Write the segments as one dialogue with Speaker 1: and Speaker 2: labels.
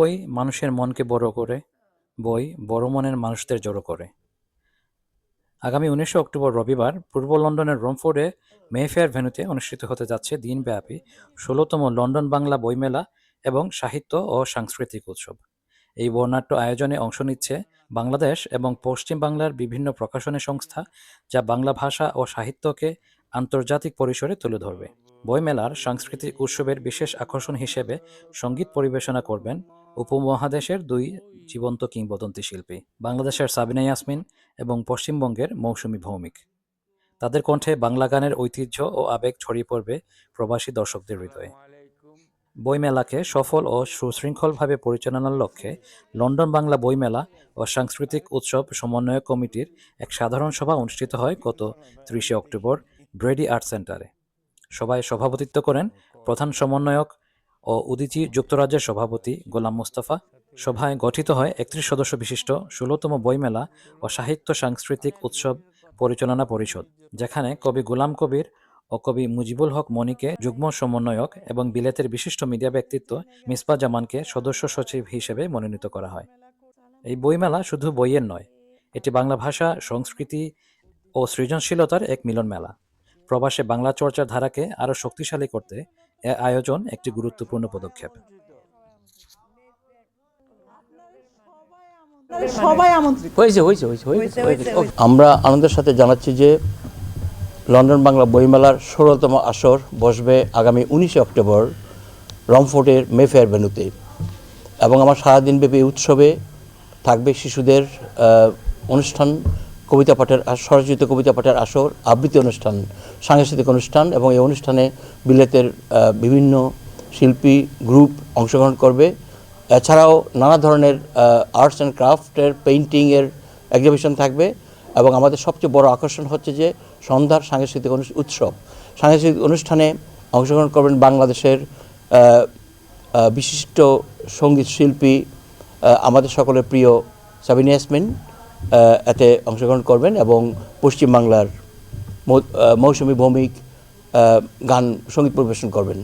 Speaker 1: বই মানুষের মনকে বড় করে, বই বড় মনের মানুষদের জড়ো করে। আগামী উনিশে অক্টোবর রবিবার পূর্ব লন্ডনের রোমফোর্ডে মেফেয়ার ভেন্যুতে অনুষ্ঠিত হতে যাচ্ছে দিনব্যাপী ষোলোতম লন্ডন বাংলা বইমেলা এবং সাহিত্য ও সাংস্কৃতিক উৎসব। এই বর্ণাঢ্য আয়োজনে অংশ নিচ্ছে বাংলাদেশ এবং পশ্চিম বাংলার বিভিন্ন প্রকাশনী সংস্থা যা বাংলা ভাষা ও সাহিত্যকে আন্তর্জাতিক পরিসরে তুলে ধরবে। বইমেলার সাংস্কৃতিক উৎসবের বিশেষ আকর্ষণ হিসেবে সংগীত পরিবেশনা করবেন উপমহাদেশের দুই জীবন্ত কিংবদন্তি শিল্পী, বাংলাদেশের সাবিনা ইয়াসমিন এবং পশ্চিমবঙ্গের মৌসুমি ভৌমিক। তাদের কণ্ঠে বাংলা গানের ঐতিহ্য ও আবেগ ছড়িয়ে পড়বে প্রবাসী দর্শকদের হৃদয়ে। বইমেলাকে সফল ও সুশৃঙ্খলভাবে পরিচালনার লক্ষ্যে লন্ডন বাংলা বইমেলা ও সাংস্কৃতিক উৎসব সমন্বয় কমিটির এক সাধারণ সভা অনুষ্ঠিত হয় গত ত্রিশে অক্টোবর ব্রেডি আর্ট সেন্টারে। সভায় সভাপতিত্ব করেন প্রধান সমন্বয়ক ও উদিচি যুক্তরাজ্যের সভাপতি গোলাম মোস্তফা সভায় গঠিত হয় একত্রিশ সদস্য বিশিষ্ট ষোলোতম বইমেলা ও সাহিত্য সাংস্কৃতিক উৎসব পরিচালনা পরিষদ, যেখানে কবি গোলাম কবির ও কবি মুজিবুল হক মনিকে যুগ্ম সমন্বয়ক এবং বিলেতের বিশিষ্ট মিডিয়া ব্যক্তিত্ব মিসবা জামানকে সদস্য সচিব হিসেবে মনোনীত করা হয়। এই বইমেলা শুধু বইয়ের নয়, এটি বাংলা ভাষা, সংস্কৃতি ও সৃজনশীলতার এক মিলন মেলা প্রবাসে বাংলা চর্চার ধারাকে আরও শক্তিশালী করতে আয়োজন একটি গুরুত্বপূর্ণ পদক্ষেপ।
Speaker 2: হয়েছে হয়েছে হয়েছে। আমরা আনন্দের সাথে জানাচ্ছি যে লন্ডন বাংলা বইমেলার ষোলোতম আসর বসবে আগামী উনিশে অক্টোবর রমফোর্টের মেফেয়ার ভেন্যুতে এবং আমার সারাদিনব্যাপী উৎসবে থাকবে শিশুদের অনুষ্ঠান কবিতা পাঠের স্বরচিত কবিতা পাঠের আসর আবৃত্তি অনুষ্ঠান সাংস্কৃতিক অনুষ্ঠান এবং এই অনুষ্ঠানে বিলেতের বিভিন্ন শিল্পী গ্রুপ অংশগ্রহণ করবে। এছাড়াও নানা ধরনের আর্টস অ্যান্ড ক্রাফটের পেইন্টিংয়ের এক্সিবিশন থাকবে এবং আমাদের সবচেয়ে বড় আকর্ষণ হচ্ছে যে সন্ধ্যার সাংস্কৃতিক উৎসব। সাংস্কৃতিক অনুষ্ঠানে অংশগ্রহণ করবেন বাংলাদেশের বিশিষ্ট সংগীত শিল্পী আমাদের সকলের প্রিয় সাবিনা ইয়াসমিন। আহ, এতে অংশগ্রহণ করবেন এবং পশ্চিমবাংলার মৌসুমী ভৌমিক গান, সংগীত পরিবেশন করবেন।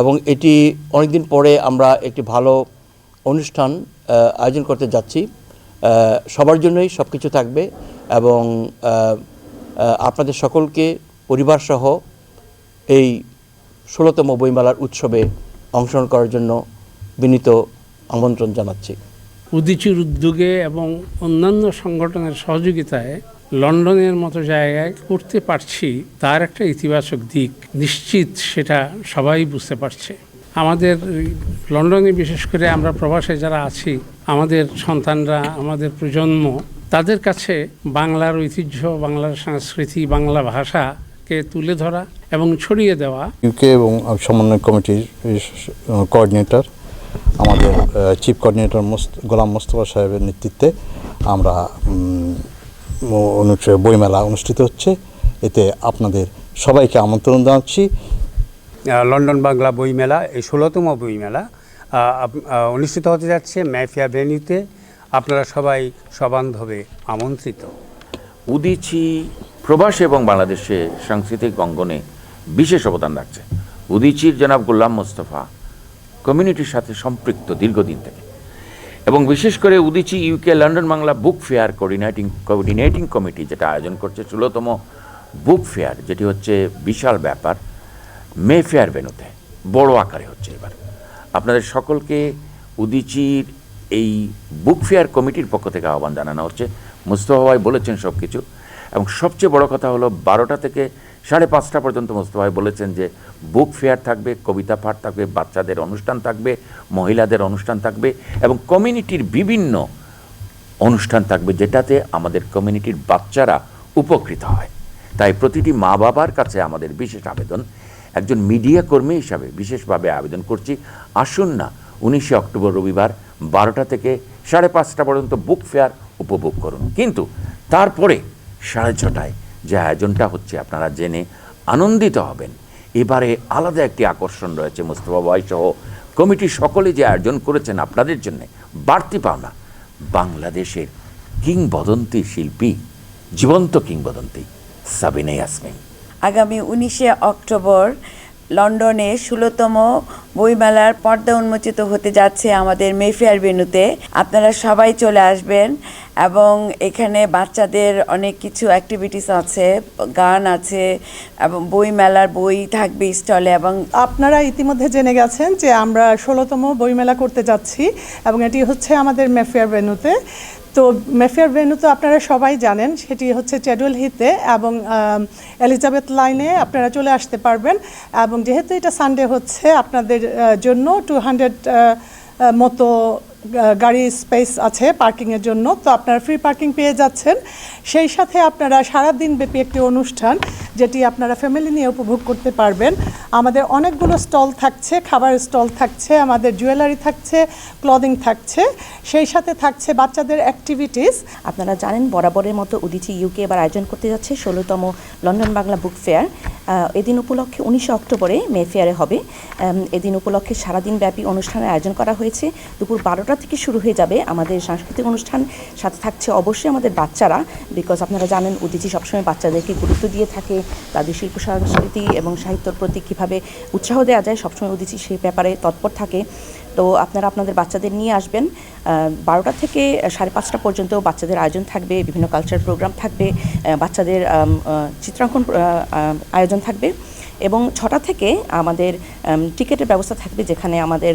Speaker 2: এবং এটি অনেকদিন পরে আমরা একটি ভালো অনুষ্ঠান আয়োজন করতে যাচ্ছি। সবার জন্যই সব কিছু থাকবে এবং আপনাদের সকলকে, পরিবারসহ এই ষোলোতম বইমেলার উৎসবে অংশগ্রহণ করার জন্য বিনীত আমন্ত্রণ জানাচ্ছি।
Speaker 3: উদিচির উদ্যোগে এবং অন্যান্য সংগঠনের সহযোগিতায় লন্ডনের মতো জায়গায় করতে পারছি, তার একটা ইতিবাচক দিক। নিশ্চিত সেটা সবাই বুঝতে পারছে। আমাদের লন্ডনে বিশেষ করে আমরা প্রবাসে যারা আছি, আমাদের সন্তানরা, আমাদের প্রজন্ম, তাদের কাছে বাংলার ঐতিহ্য, বাংলার সংস্কৃতি, বাংলা ভাষাকে তুলে ধরা এবং ছড়িয়ে দেওয়া
Speaker 4: ইউকে এবং সমন্বয় কমিটির কোঅর্ডিনেটর আমাদের চিফ কোঅর্ডিনেটর গোলাম মোস্তফা সাহেবের নেতৃত্বে আমরা বইমেলা অনুষ্ঠিত হচ্ছে। এতে আপনাদের সবাইকে আমন্ত্রণ জানাচ্ছি।
Speaker 5: লন্ডন বাংলা বইমেলা এই ষোলোতম বইমেলা আপ- অনুষ্ঠিত হতে যাচ্ছে ম্যাফিয়া ভেন্যুতে আপনারা সবাই সবান্ধবে আমন্ত্রিত।
Speaker 6: উদিচি প্রবাস এবং বাংলাদেশে সাংস্কৃতিক অঙ্গনে বিশেষ অবদান রাখছে। উদিচির জনাব গোলাম মোস্তফা কমিউনিটির সাথে সম্পৃক্ত দীর্ঘদিন থেকে। এবং বিশেষ করে Udichi UK London Bangla book fair coordinating coordinating committee যেটা আয়োজন করছে, ষোলোতম বুক ফেয়ার যেটি হচ্ছে বিশাল ব্যাপার মে ফেয়ার ভেনুতে বড় আকারে হচ্ছে এবার। আপনাদের সকলকে উদিচির এই বুক ফেয়ার কমিটির পক্ষ থেকে আহ্বান জানানো হচ্ছে। মুস্তফা ভাই বলেছেন সব কিছু এবং সবচেয়ে বড় কথা হলো, বারোটা থেকে সাড়ে পাঁচটা পর্যন্ত মুস্তফা ভাই বলেছেন যে, বুক ফেয়ার থাকবে, কবিতা পাঠ থাকবে, বাচ্চাদের অনুষ্ঠান থাকবে, মহিলাদের অনুষ্ঠান থাকবে এবং কমিউনিটির বিভিন্ন অনুষ্ঠান থাকবে যেটাতে আমাদের কমিউনিটির বাচ্চারা উপকৃত হয়। তাই প্রতিটি মা বাবার কাছে আমাদের বিশেষ আবেদন। একজন মিডিয়া কর্মী হিসাবে বিশেষভাবে আবেদন করছি। আসুন না, উনিশে অক্টোবর রবিবার বারোটা থেকে সাড়ে পাঁচটা পর্যন্ত বুক ফেয়ার উপভোগ করুন। কিন্তু তারপরে সাড়ে ছটায় যে আয়োজনটা হচ্ছে, আপনারা জেনে আনন্দিত হবেন। এবারে আলাদা একটি আকর্ষণ রয়েছে মুস্তফা ভাই সহ কমিটি সকলে যে আয়োজন করেছেন আপনাদের জন্য, বাড়তি পাওনা। বাংলাদেশের কিংবদন্তি শিল্পী, জীবন্ত কিংবদন্তি সাবিনা ইয়াসমিন।
Speaker 7: আগামী উনিশে অক্টোবর লন্ডনে ষোলোতম বইমেলার পর্দা উন্মোচিত হতে যাচ্ছে আমাদের মেফেয়ার ভেন্যুতে আপনারা সবাই চলে আসবেন এবং এখানে বাচ্চাদের অনেক কিছু অ্যাক্টিভিটিস আছে, গান আছে এবং বইমেলার বই থাকবে স্টলে এবং
Speaker 8: আপনারা ইতিমধ্যে জেনে গেছেন যে আমরা ষোলোতম বইমেলা করতে যাচ্ছি এবং এটি হচ্ছে আমাদের মেফেয়ার ভেন্যুতে তো মেফেয়ার ভেন্যু তো আপনারা সবাই জানেন, সেটি হচ্ছে চ্যাডুয়েল হিতে এবং এলিজাবেথ লাইনে আপনারা চলে আসতে পারবেন। এবং যেহেতু এটা সানডে হচ্ছে, আপনাদের জন্য টু হান্ড্রেড মতো গাড়ি স্পেস আছে পার্কিংয়ের জন্য। তো আপনারা ফ্রি পার্কিং পেয়ে যাচ্ছেন। সেই সাথে আপনারা সারাদিন ব্যাপী একটি অনুষ্ঠান, যেটি আপনারা ফ্যামিলি নিয়ে উপভোগ করতে পারবেন। আমাদের অনেকগুলো স্টল থাকছে, খাবার স্টল থাকছে, আমাদের জুয়েলারি থাকছে ক্লদিং থাকছে। সেই সাথে থাকছে বাচ্চাদের অ্যাক্টিভিটিস
Speaker 9: আপনারা জানেন, বরাবরের মতো উদিচি ইউকে এবার আয়োজন করতে যাচ্ছে ষোলোতম লন্ডন বাংলা বুক ফেয়ার এদিন উপলক্ষে উনিশে অক্টোবরে মেফেয়ারে হবে। এদিন উপলক্ষে সারাদিন ব্যাপী অনুষ্ঠানের আয়োজন করা হয়েছে। দুপুর বারোটা থেকে শুরু হয়ে যাবে আমাদের সাংস্কৃতিক অনুষ্ঠান। সাথে থাকছে অবশ্যই আমাদের বাচ্চারা বিকজ আপনারা জানেন উদিচি সবসময় বাচ্চাদেরকে গুরুত্ব দিয়ে থাকে। তাদের শিল্প, সংস্কৃতি এবং সাহিত্যর প্রতি কীভাবে উৎসাহ দেওয়া যায় সবসময় উদিচি সেই ব্যাপারে তৎপর থাকে। তো আপনারা আপনাদের বাচ্চাদের নিয়ে আসবেন। বারোটা থেকে সাড়ে পাঁচটা পর্যন্ত বাচ্চাদের আয়োজন থাকবে বিভিন্ন কালচার প্রোগ্রাম থাকবে বাচ্চাদের চিত্রাঙ্কন আয়োজন থাকবে এবং ছটা থেকে আমাদের আম, টিকেটের ব্যবস্থা থাকবে যেখানে আমাদের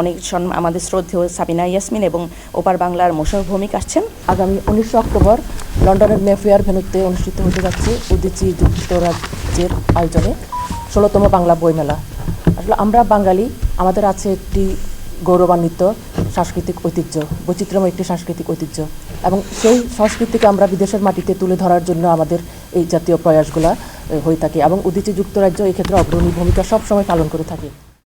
Speaker 9: অনেক আমাদের শ্রদ্ধেয় সাবিনা ইয়াসমিন এবং ওপার বাংলার মৌসুমী ভৌমিক আসছেন।
Speaker 10: আগামী উনিশে অক্টোবর লন্ডনের মেফেয়ার ভেন্যুতে অনুষ্ঠিত হতে যাচ্ছে উদিচি যুক্তরাজ্যের আয়োজনে ষোলোতম বাংলা বইমেলা। আসলে আমরা বাঙালি আমাদের আছে একটি গৌরবান্বিত সাংস্কৃতিক ঐতিহ্য, বৈচিত্র্যময় একটি সাংস্কৃতিক ঐতিহ্য। এবং সেই সংস্কৃতিকে আমরা বিদেশের মাটিতে তুলে ধরার জন্য আমাদের এই জাতীয় প্রয়াসগুলা হয়ে থাকে। এবং উদিচি যুক্তরাজ্য এক্ষেত্রে ক্ষেত্রে অগ্রণী ভূমিকা সবসময় পালন করে থাকে।